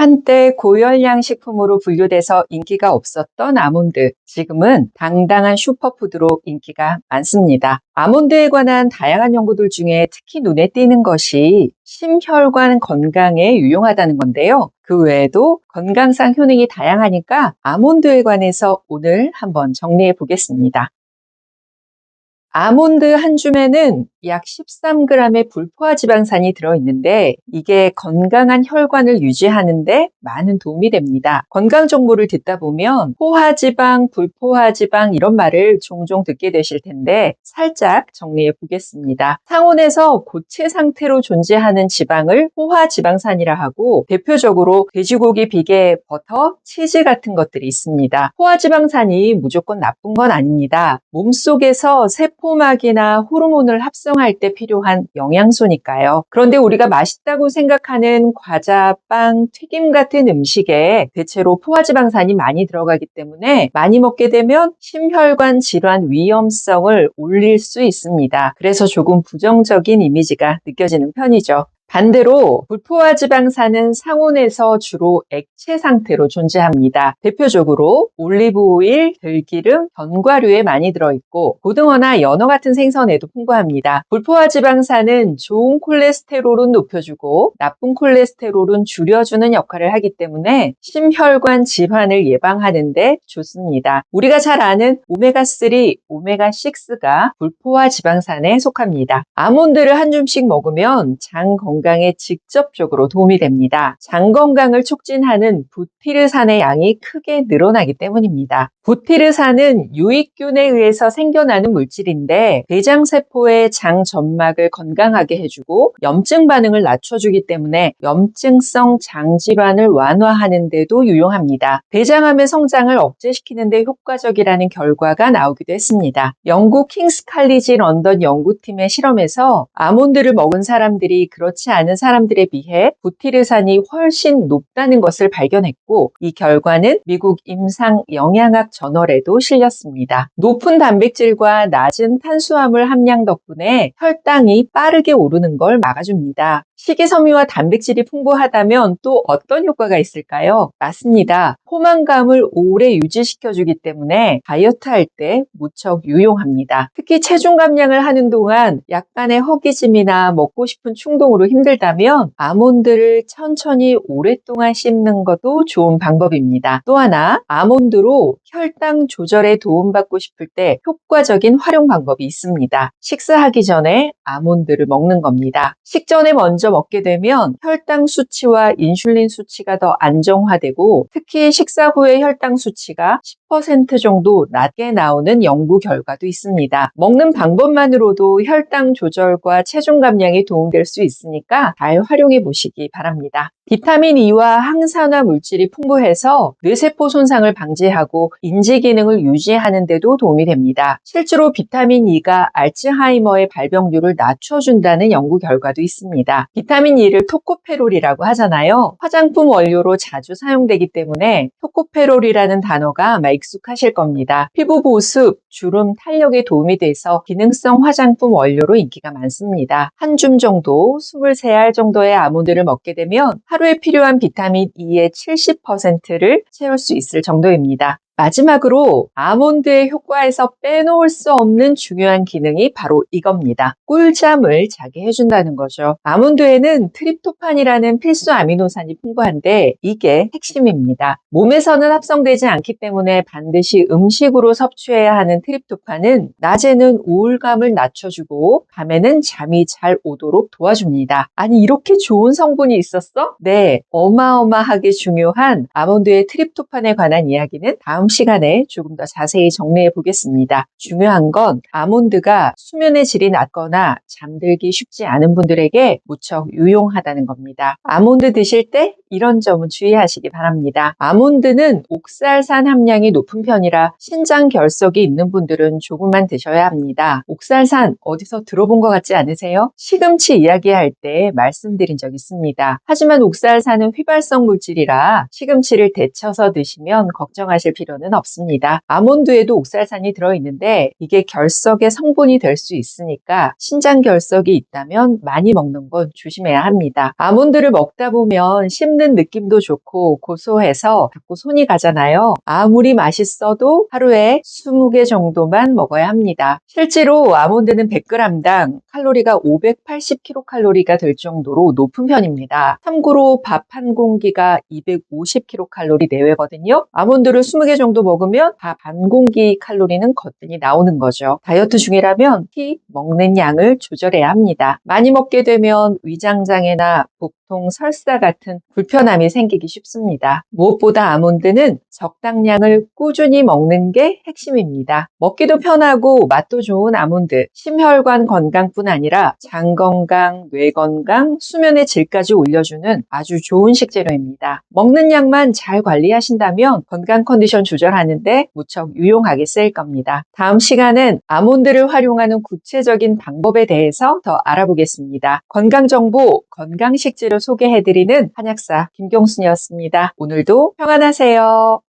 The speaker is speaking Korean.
한때 고열량 식품으로 분류돼서 인기가 없었던 아몬드, 지금은 당당한 슈퍼푸드로 인기가 많습니다. 아몬드에 관한 다양한 연구들 중에 특히 눈에 띄는 것이 심혈관 건강에 유용하다는 건데요. 그 외에도 건강상 효능이 다양하니까 아몬드에 관해서 오늘 한번 정리해 보겠습니다. 아몬드 한 줌에는 약 13g의 불포화 지방산이 들어있는데 이게 건강한 혈관을 유지하는데 많은 도움이 됩니다. 건강 정보를 듣다 보면 포화지방, 불포화지방 이런 말을 종종 듣게 되실 텐데 살짝 정리해 보겠습니다. 상온에서 고체 상태로 존재하는 지방을 포화지방산이라 하고 대표적으로 돼지고기, 비계, 버터, 치즈 같은 것들이 있습니다. 포화지방산이 무조건 나쁜 건 아닙니다. 몸속에서 세포막이나 호르몬을 합성 활성할 때 필요한 영양소니까요. 그런데 우리가 맛있다고 생각하는 과자, 빵, 튀김 같은 음식에 대체로 포화지방산이 많이 들어가기 때문에 많이 먹게 되면 심혈관 질환 위험성을 올릴 수 있습니다. 그래서 조금 부정적인 이미지가 느껴지는 편이죠. 반대로 불포화 지방산은 상온에서 주로 액체 상태로 존재합니다. 대표적으로 올리브 오일, 들기름, 견과류에 많이 들어있고 고등어나 연어 같은 생선에도 풍부합니다. 불포화 지방산은 좋은 콜레스테롤은 높여주고 나쁜 콜레스테롤은 줄여주는 역할을 하기 때문에 심혈관 질환을 예방하는 데 좋습니다. 우리가 잘 아는 오메가3, 오메가6가 불포화 지방산에 속합니다. 아몬드를 한 줌씩 먹으면 장 건강 건강에 직접적으로 도움이 됩니다. 장 건강을 촉진하는 부티르산의 양이 크게 늘어나기 때문입니다. 부티르산은 유익균에 의해서 생겨나는 물질인데 대장세포의 장 점막을 건강하게 해주고 염증 반응을 낮춰주기 때문에 염증성 장 질환을 완화하는 데도 유용합니다. 대장암의 성장을 억제시키는 데 효과적이라는 결과가 나오기도 했습니다. 영국 킹스 칼리지 런던 연구팀의 실험에서 아몬드를 먹은 사람들이 그렇지 그렇지 않은 사람들에 비해 부티르산이 훨씬 높다는 것을 발견했고 이 결과는 미국 임상 영양학 저널에도 실렸습니다. 높은 단백질과 낮은 탄수화물 함량 덕분에 혈당이 빠르게 오르는 걸 막아줍니다. 식이섬유와 단백질이 풍부하다면 또 어떤 효과가 있을까요? 맞습니다. 포만감을 오래 유지시켜주기 때문에 다이어트 할 때 무척 유용합니다. 특히 체중 감량을 하는 동안 약간의 허기짐이나 먹고 싶은 충동으로 힘들다면 아몬드를 천천히 오랫동안 씹는 것도 좋은 방법입니다. 또 하나 아몬드로 혈당 조절에 도움받고 싶을 때 효과적인 활용 방법이 있습니다. 식사하기 전에 아몬드를 먹는 겁니다. 식전에 먼저 먹게 되면 혈당 수치와 인슐린 수치가 더 안정화되고 특히 식사 후의 혈당 수치가 10% 정도 낮게 나오는 연구 결과도 있습니다. 먹는 방법만으로도 혈당 조절과 체중 감량에 도움될 수 있으니까 잘 활용해 보시기 바랍니다. 비타민 E와 항산화 물질이 풍부해서 뇌세포 손상을 방지하고 인지 기능을 유지하는 데도 도움이 됩니다. 실제로 비타민 E가 알츠하이머의 발병률을 낮춰준다는 연구 결과도 있습니다. 비타민 E를 토코페롤이라고 하잖아요. 화장품 원료로 자주 사용되기 때문에 토코페롤이라는 단어가 아마 익숙하실 겁니다. 피부 보습, 주름, 탄력에 도움이 돼서 기능성 화장품 원료로 인기가 많습니다. 한 줌 정도, 23알 정도의 아몬드를 먹게 되면 하루에 필요한 비타민 E의 70%를 채울 수 있을 정도입니다. 마지막으로 아몬드의 효과에서 빼놓을 수 없는 중요한 기능이 바로 이겁니다. 꿀잠을 자게 해준다는 거죠. 아몬드에는 트립토판이라는 필수 아미노산이 풍부한데 이게 핵심입니다. 몸에서는 합성되지 않기 때문에 반드시 음식으로 섭취해야 하는 트립토판은 낮에는 우울감을 낮춰주고 밤에는 잠이 잘 오도록 도와줍니다. 아니 이렇게 좋은 성분이 있었어? 네, 어마어마하게 중요한 아몬드의 트립토판에 관한 이야기는 다음 시간에 조금 더 자세히 정리해 보겠습니다. 중요한 건 아몬드가 수면의 질이 낮거나 잠들기 쉽지 않은 분들에게 무척 유용하다는 겁니다. 아몬드 드실 때 이런 점은 주의하시기 바랍니다. 아몬드는 옥살산 함량이 높은 편이라 신장 결석이 있는 분들은 조금만 드셔야 합니다. 옥살산 어디서 들어본 것 같지 않으세요? 시금치 이야기할 때 말씀드린 적 있습니다. 하지만 옥살산은 휘발성 물질이라 시금치를 데쳐서 드시면 걱정하실 필요 필요는 없습니다. 아몬드에도 옥살산이 들어있는데 이게 결석의 성분이 될 수 있으니까 신장 결석이 있다면 많이 먹는 건 조심해야 합니다. 아몬드를 먹다 보면 씹는 느낌도 좋고 고소해서 자꾸 손이 가잖아요. 아무리 맛있어도 하루에 20개 정도만 먹어야 합니다. 실제로 아몬드는 100g당 칼로리가 580kcal가 될 정도로 높은 편입니다. 참고로 밥 한 공기가 250kcal 내외거든요. 아몬드를 20개 정도 먹으면 밥반 공기 칼로리는 거뜬히 나오는 거죠. 다이어트 중이라면 특히 먹는 양을 조절해야 합니다. 많이 먹게 되면 위장장애나 복 통, 설사 같은 불편함이 생기기 쉽습니다. 무엇보다 아몬드는 적당량을 꾸준히 먹는 게 핵심입니다. 먹기도 편하고 맛도 좋은 아몬드, 심혈관 건강뿐 아니라 장 건강, 뇌 건강, 수면의 질까지 올려주는 아주 좋은 식재료입니다. 먹는 양만 잘 관리하신다면 건강 컨디션 조절하는데 무척 유용하게 쓰일 겁니다. 다음 시간은 아몬드를 활용하는 구체적인 방법에 대해서 더 알아보겠습니다. 건강정보, 건강식재료 소개해드리는 한약사 김경순이었습니다. 오늘도 평안하세요.